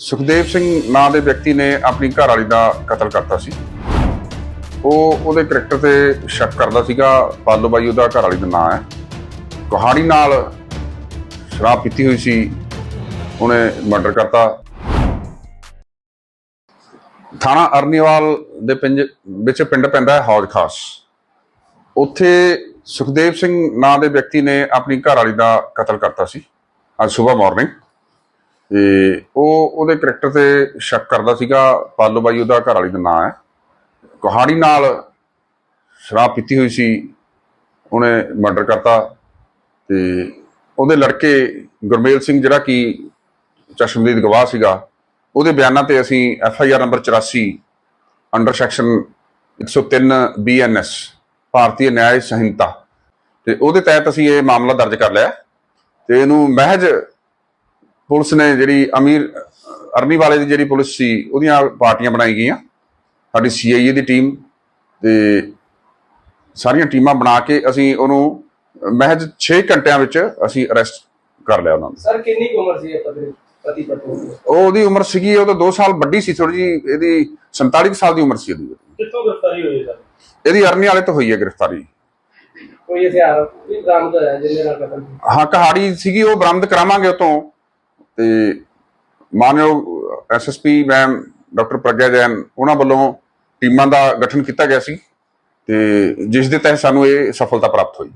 ਸੁਖਦੇਵ ਸਿੰਘ ਨਾਂ ਦੇ ਵਿਅਕਤੀ ਨੇ ਆਪਣੀ ਘਰ ਵਾਲੀ ਦਾ ਕਤਲ ਕਰਤਾ ਸੀ। ਉਹ ਉਹਦੇ ਕਰੈਕਟਰ ਤੇ ਸ਼ੱਕ ਕਰਦਾ ਸੀਗਾ ਪਾਲੋ ਬਾਈ ਉਹਦਾ ਘਰ ਵਾਲੀ ਦਾ ਨਾਂ ਹੈ। ਕਹਾਣੀ ਨਾਲ ਸ਼ਰਾਬ ਪੀਤੀ ਹੋਈ ਸੀ, ਉਹਨੇ ਮਰਡਰ ਕਰਤਾ। ਥਾਣਾ ਅਰਨੀਵਾਲ ਦੇ ਪਿੰਜ, ਵਿੱਚ ਪਿੰਡ ਪੈਂਦਾ ਹੈ ਹੌਜ ਖਾਸ ਉੱਥੇ ਸੁਖਦੇਵ ਸਿੰਘ ਨਾਂ ਦੇ ਵਿਅਕਤੀ ਨੇ ਆਪਣੀ ਘਰ ਵਾਲੀ ਦਾ ਕਤਲ ਕਰਤਾ ਸੀ, ਅੱਜ ਸਵੇਰ ਮਾਰਨਿੰਗ ਤੇ ਉਹ ਉਹਦੇ ਕਰੈਕਟਰ ਤੇ ਸ਼ੱਕ ਕਰਦਾ ਸੀਗਾ, ਪਾਲੋ ਬਾਈ ਉਹਦਾ ਘਰ ਵਾਲੀ ਦਾ ਨਾਂ ਹੈ। ਕਹਾਣੀ ਨਾਲ ਸ਼ਰਾਬ ਪੀਤੀ ਹੋਈ ਸੀ, ਉਹਨੇ ਮਰਡਰ ਕਰਤਾ ਤੇ ਉਹਦੇ ਲੜਕੇ ਗੁਰਮੇਲ ਸਿੰਘ ਜਿਹੜਾ ਕਿ ਚਸ਼ਮਦੀਦ ਗਵਾਹ ਸੀਗਾ, ਉਹਦੇ ਬਿਆਨਾਂ ਤੇ ਅਸੀਂ F I R number 84 under section 103 BNS Bharatiya Nyaya Sanhita. ਤੇ ਉਹਦੇ ਤਹਿਤ ਅਸੀਂ ਇਹ ਮਾਮਲਾ ਦਰਜ ਕਰ ਲਿਆ ਤੇ ਇਹਨੂੰ ਮਹਿਜ ਪੁਲਿਸ ਨੇ ਜਿਹੜੀ ਅਮੀਰ ਅਰਨੀ ਵਾਲੇ ਦੀ ਜਿਹੜੀ ਪੁਲਿਸ ਸੀ ਉਹਦੀਆਂ ਪਾਰਟੀਆਂ ਬਣਾਈ ਗਈਆਂ। ਸਾਡੀ ਸੀਆਈਏ ਦੀ ਟੀਮ ਤੇ ਸਾਰੀਆਂ ਟੀਮਾਂ ਬਣਾ ਕੇ ਅਸੀਂ ਉਹਨੂੰ ਮਹਿਜ 6 ਘੰਟਿਆਂ ਵਿੱਚ ਅਸੀਂ ਅਰੈਸਟ ਕਰ ਲਿਆ ਉਹਨਾਂ ਨੂੰ। ਸਰ ਕਿੰਨੀ ਉਮਰ ਸੀ ਇਹ ਪਤੀ ਪਤੀ ਉਹ ਉਹਦੀ ਉਮਰ ਸੀਗੀ ਉਹ ਤਾਂ 2 ਸਾਲ ਵੱਡੀ ਸੀ ਥੋੜੀ ਜੀ ਇਹਦੀ 47 ਕੁ ਸਾਲ ਦੀ ਉਮਰ ਸੀ ਉਹਦੀ। ਕਿੱਥੋਂ ਗ੍ਰਿਫਤਾਰੀ ਹੋਈ ਸਰ? ਇਹਦੀ ਅਰਨੀ ਵਾਲੇ ਤੋਂ ਹੋਈ ਹੈ ਗ੍ਰਿਫਤਾਰੀ। ਕੋਈ ਹਥਿਆਰ ਵੀ ਬਰਾਮਦ ਹੋਇਆ ਜਿਹਦੇ ਨਾਲ ਕਤਲ ਕੀਤਾ ਹਾਂ ਕਹਾੜੀ ਸੀਗੀ ਉਹ ਬਰਾਮਦ ਕਰਾਵਾਂਗੇ ਉਤੋਂ ਤੇ ਮਾਨਯੋਗ SSP ma'am doctor Pragya Jain, ਉਹਨਾਂ ਵੱਲੋਂ ਟੀਮਾਂ ਦਾ ਗਠਨ ਕੀਤਾ ਗਿਆ ਸੀ ਤੇ ਜਿਸ ਦੇ ਤਹਿਤ ਸਾਨੂੰ ਇਹ ਸਫਲਤਾ ਪ੍ਰਾਪਤ ਹੋਈ।